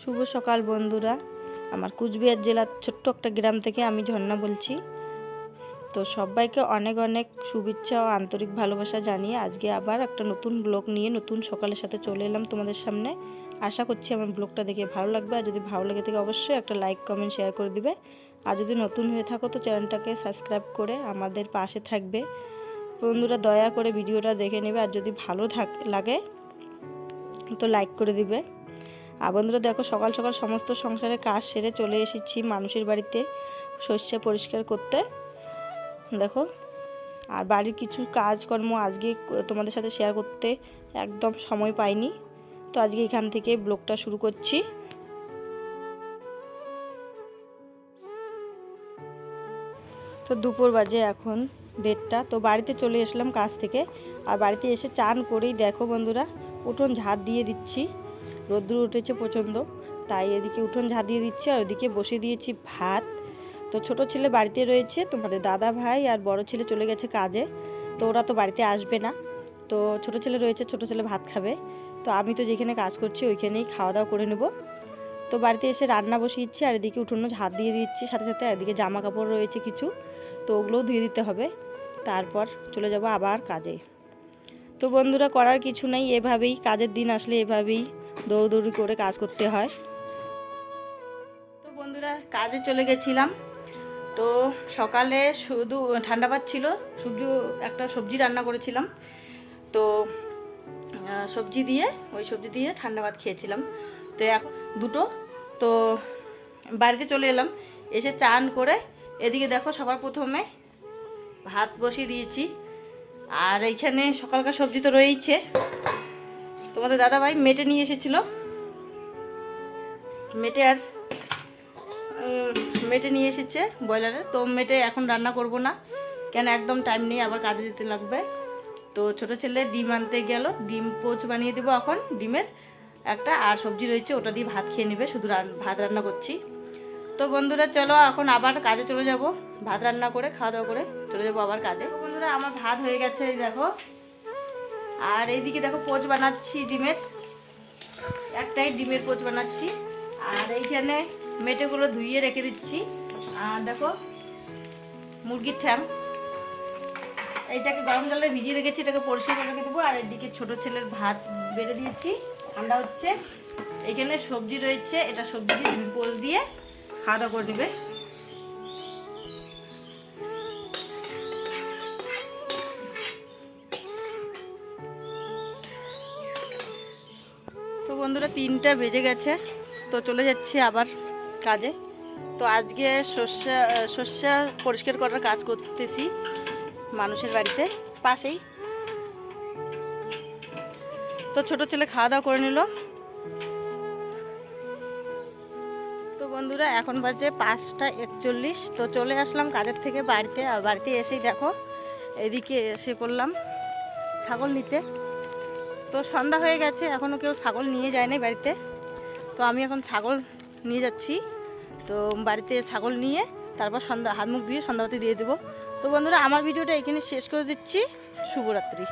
শুভ সকাল বন্ধুরা। আমার কুচবিহার জেলার ছোট্ট একটা গ্রাম থেকে আমি ঝর্ণা বলছি। তো সবাইকে অনেক অনেক শুভেচ্ছা ও আন্তরিক ভালোবাসা জানিয়ে আজকে আবার একটা নতুন ব্লগ নিয়ে নতুন সকালের সাথে চলে এলাম তোমাদের সামনে। আশা করছি আমার ব্লগটা দেখে ভালো লাগবে। আর যদি ভালো লাগে থাকে অবশ্যই একটা লাইক, কমেন্ট, শেয়ার করে দিবে। আর যদি নতুন হয়ে থাকো তো চ্যানেলটাকে সাবস্ক্রাইব করে আমাদের পাশে থাকবে। বন্ধুরা দয়া করে ভিডিওটা দেখে নেবে। আর যদি ভালো থাক লাগে তো লাইক করে দিবে। আর বন্ধুরা দেখো সকাল সকাল সমস্ত সংসারের কাজ সেরে চলে এসেছি মানুষের বাড়িতে শস্য পরিষ্কার করতে। দেখো, আর বাড়ির কিছু কাজকর্ম আজকে তোমাদের সাথে শেয়ার করতে একদম সময় পাইনি। তো আজকে এখান থেকে ব্লগটা শুরু করছি। তো দুপুর বাজে এখন দেড়টা। তো বাড়িতে চলে এসলাম কাজ থেকে। আর বাড়িতে এসে চান করেই দেখো বন্ধুরা, উঠোন ঝাড় দিয়ে দিচ্ছি। রোদ্দুর উঠেছে প্রচণ্ড। তাই এদিকে উঠোন ঝাড় দিয়ে দিচ্ছি আর ওদিকে বসে দিয়েছি ভাত। তো ছোট ছেলে বাড়িতে রয়েছে, তোমাদের দাদা ভাই আর বড় ছেলে চলে গেছে কাজে। তো ওরা তো বাড়িতে আসবে না। তো ছোট ছেলে রয়েছে, ছোট ছেলে ভাত খাবে। তো আমি তো যেখানে কাজ করছি ওইখানেই খাওয়া দাওয়া করে নেব। তো বাড়িতে এসে রান্না বসিয়েছি আর এদিকে উঠোন ঝাড় দিয়ে দিচ্ছি, সাথে সাথে এদিকে জামা কাপড় রয়েছে কিছু। তো ওগুলোও ধুয়ে দিতে হবে। তারপর চলে যাব আবার কাজে। তো বন্ধুরা, করার কিছু নেই, এভাবেই, কাজের দিন আসলে এভাবেই। দৌড়দৌড়ি করে কাজ করতে হয়। তো বন্ধুরা, কাজে চলে গেছিলাম। তো সকালে শুধু ঠান্ডা ভাত ছিল, সবজি, একটা সবজি রান্না করেছিলাম। তো সবজি দিয়ে, ওই সবজি দিয়ে ঠান্ডা ভাত খেয়েছিলাম। তো এখন দুটো। তো বাড়িতে চলে এলাম, এসে চান করে এদিকে দেখো সবার প্রথমে ভাত বসিয়ে দিয়েছি। আর এইখানে সকালকার সবজি তো রয়েইছে। তোমাদের দাদা ভাই মেটে নিয়ে এসেছিল। মেটে আর মেটে নিয়ে এসেছে ব্রয়লারে। তো মেটে এখন রান্না করব না, কেন একদম টাইম নেই, আবার কাজে যেতে লাগবে। তো ছোট ছেলে ডিম আনতে গেল, ডিম পোচ বানিয়ে দেবো এখন ডিমের। একটা আর সবজি রয়েছে, ওটা দিয়ে ভাত খেয়ে নেবে, শুধু ভাত রান্না করছি। তো বন্ধুরা চলো, এখন আবার কাজে চলে যাব, ভাত রান্না করে, খাওয়া দাওয়া করে চলে যাব আবার কাজে। বন্ধুরা, আমার ভাত হয়ে গেছে দেখো। আর এইদিকে দেখো পোচ বানাচ্ছি ডিমের। একটাই ডিমের পোচ বানাচ্ছি। আর এইখানে মেটেগুলো ধুইয়ে রেখে দিচ্ছি। আর দেখো, মুরগির ঠ্যাম এইটাকে গরম জলে ভিজিয়ে রেখেছি, এটাকে পরিষ্কার করে রেখে দেবো। আর এদিকে ছোট ছেলের ভাত বেড়ে দিয়েছি। ঠান্ডা হচ্ছে। এখানে সবজি রয়েছে, এটা সবজি দিয়ে ডিম পোল দিয়ে খাওয়া দাওয়া করে নেবে। বন্ধুরা, তিনটা বেজে গেছে। তো চলে যাচ্ছি আবার কাজে। তো আজকে শস্যা শস্যা পরিষ্কার করার কাজ করতেছি মানুষের বাড়িতে, পাশেই। তো ছোট ছেলে খাওয়া দাওয়া করে নিল। তো বন্ধুরা, এখন বাজে পাঁচটা একচল্লিশ। তো চলে আসলাম কাজের থেকে বাড়িতে বাড়িতে এসেই দেখো, এদিকে এসে পড়লাম ছাগল নিতে। তো সন্ধ্যা হয়ে গেছে এখনও কেউ ছাগল নিয়ে যায় যায়নি বাড়িতে। তো আমি এখন ছাগল নিয়ে যাচ্ছি। তো বাড়িতে ছাগল নিয়ে তারপর সন্ধ্যা, হাত মুখ ধুয়ে সন্ধ্যাবাতি দিয়ে দেবো। তো বন্ধুরা, আমার ভিডিওটা এখানে শেষ করে দিচ্ছি। শুভরাত্রি।